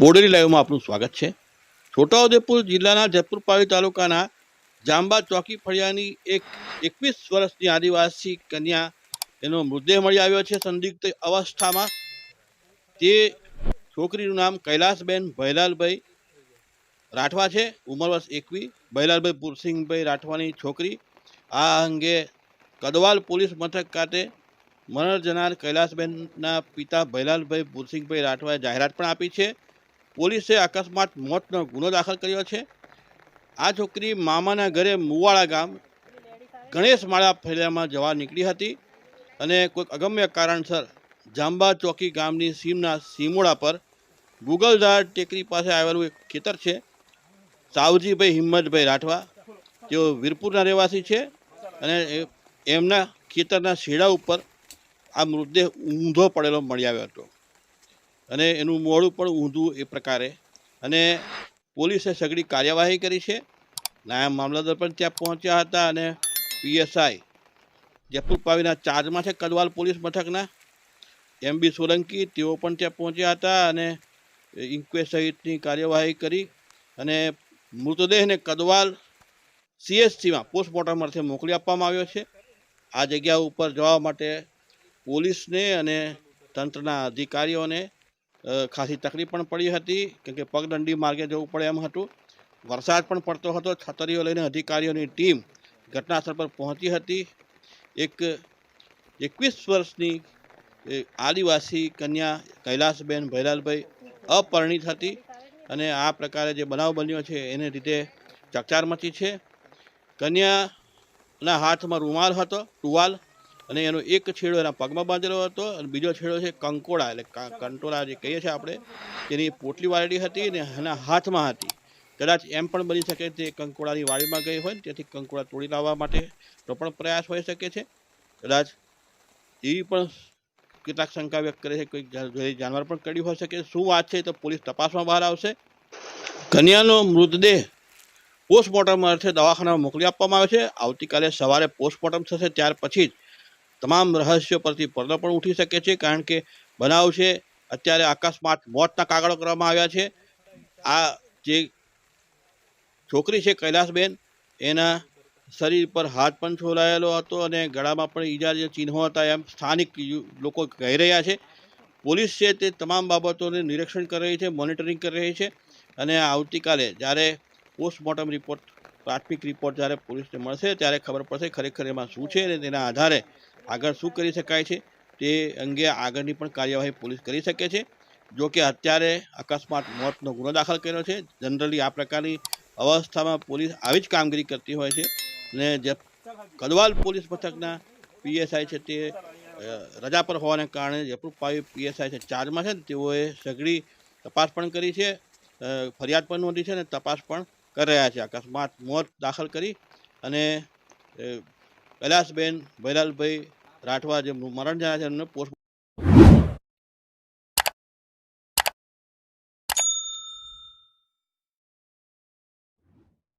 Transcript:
બોડેલી લાઈવમાં આપનું સ્વાગત છે. છોટાઉદેપુર જિલ્લાના જયપુર પાવી તાલુકાના જાંબા ચોકી ફળિયાની એક એકવીસ વર્ષની આદિવાસી કન્યા એનો મૃતદેહ મળી આવ્યો છે સંદિગ્ધ અવસ્થામાં. તે છોકરીનું નામ કૈલાસબેન ભૈલાલભાઈ રાઠવા છે. ઉંમર વર્ષ એકવી ભૈલાલભાઈ પુરસિંહભાઈ રાઠવાની છોકરી. આ અંગે કદવાલ પોલીસ મથક ખાતે મરણ જનાર કૈલાસબેનના પિતા ભૈલાલભાઈ પુરસિંહભાઈ રાઠવાએ જાહેરાત પણ આપી છે. પોલીસે અકસ્માત મોતનો ગુનો દાખલ કર્યો છે. આ છોકરી મામાના ઘરે મુવાડા ગામ ગણેશ માળા ફેરિયામાં જવા નીકળી હતી અને કોઈક અગમ્ય કારણસર જાંબા ચોકી ગામની સીમના સીમોડા પર ગુગલધાર ટેકરી પાસે આવેલું એક ખેતર છે. સાવજીભાઈ હિંમતભાઈ રાઠવા, તેઓ વીરપુરના રહેવાસી છે અને એમના ખેતરના શેડા ઉપર આ મૃતદેહ ઊંધો પડેલો મળી આવ્યો હતો. અને એનું મોડું પણ ઊંધું એ પ્રકારે. અને પોલીસે સઘળી કાર્યવાહી કરી છે. નાયબ મામલતદાર પણ ત્યાં પહોંચ્યા હતા અને પીએસઆઈ જયપુર પાવીના ચાર્જમાં છે કદવાલ પોલીસ મથકના એમ બી સોલંકી તેઓ પણ ત્યાં પહોંચ્યા હતા અને ઇન્ક્વેસ્ટ સહિતની કાર્યવાહી કરી અને મૃતદેહને કદવાલ સીએસસીમાં પોસ્ટમોર્ટમ અર્થે મોકલી આપવામાં આવ્યો છે. આ જગ્યા ઉપર જવા માટે પોલીસને અને તંત્રના અધિકારીઓને ખાસી તકલીફ પણ પડી હતી કેમ કે પગદંડી માર્ગે જવું પડે એમ હતું. વરસાદ પણ પડતો હતો, છતરીઓ લઈને અધિકારીઓની ટીમ ઘટનાસ્થળ પર પહોંચી હતી. એક એકવીસ વર્ષની આદિવાસી કન્યા કૈલાસબેન ભૈલાલભાઈ અપરિણિત હતી અને આ પ્રકારે જે બનાવ બન્યો છે, એને લીધે ચકચાર મચી છે. કન્યાના હાથમાં રૂમાલ હતો ટુવાલ અને એનો એક છેડો એના પગમાં બાંધેલો હતો અને બીજો છેડો છે કંકોડા, એટલે કંટોળા જે કહીએ છીએ આપણે, તેની પોટલી વાળી હતી અને એના હાથમાં હતી. કદાચ એમ પણ બની શકે તે કંકોડાની વાડીમાં ગઈ હોય તેથી કંકોડા તોડી લાવવા માટે તો પણ પ્રયાસ હોઈ શકે છે. કદાચ એવી પણ કેટલાક શંકા વ્યક્ત કરે છે કોઈ જાનવર પણ કર્યું હોઈ શકે, શું વાત છે તો પોલીસ તપાસમાં બહાર આવશે. કન્યાનો મૃતદેહ પોસ્ટમોર્ટમ અર્થે દવાખાનામાં મોકલી આપવામાં આવે છે. આવતીકાલે સવારે પોસ્ટમોર્ટમ થશે, ત્યાર પછી જ તમામ રહસ્યો પરથી પડદો પણ ઉઠી શકે છે, કારણ કે બનાવ છે, અત્યારે અકસ્માત મોતના કાગળો કરવામાં આવ્યા છે. આ જે છોકરી છે, કૈલાસબેન, એના શરીર પર હાથ પણ છોલાયેલો હતો અને ગળામાં પણ ઈજા જે ચિહ્નો હતા એમ સ્થાનિક લોકો કહી રહ્યા છે. પોલીસ છે, તે તમામ બાબતોને નિરીક્ષણ કરી રહી છે, મોનિટરિંગ કરી રહી છે અને આવતીકાલે જ્યારે પોસ્ટમોર્ટમ રિપોર્ટ પ્રાથમિક રિપોર્ટ જ્યારે પોલીસને મળશે, ત્યારે ખબર પડશે ખરેખર એમાં શું છે અને તેના આધારે આગળ શું કરી શકાય છે, તે અંગે આગળની પણ કાર્યવાહી પોલીસ કરી શકે છે. જો કે અત્યારે અકસ્માત મોતનો ગુનો દાખલ કર્યો છે. જનરલી આ પ્રકારની અવસ્થામાં પોલીસ આવી જ કામગીરી કરતી હોય છે અને જે કદવાલ પોલીસ મથકના પીએસઆઈ છે તે રજા પર હોવાને કારણે જયપુર પાવી પીએસઆઈ છે ચાર્જમાં છે તેઓએ સઘળી તપાસ પણ કરી છે ફરિયાદ પણ નોંધી છે અને તપાસ પણ કરી રહ્યા છે. અકસ્માત મોત દાખલ કરી અને કૈલાસબેન ભૈલાલભાઈ રાઠવા જે મરણ જણા છે એમને પોસ્ટ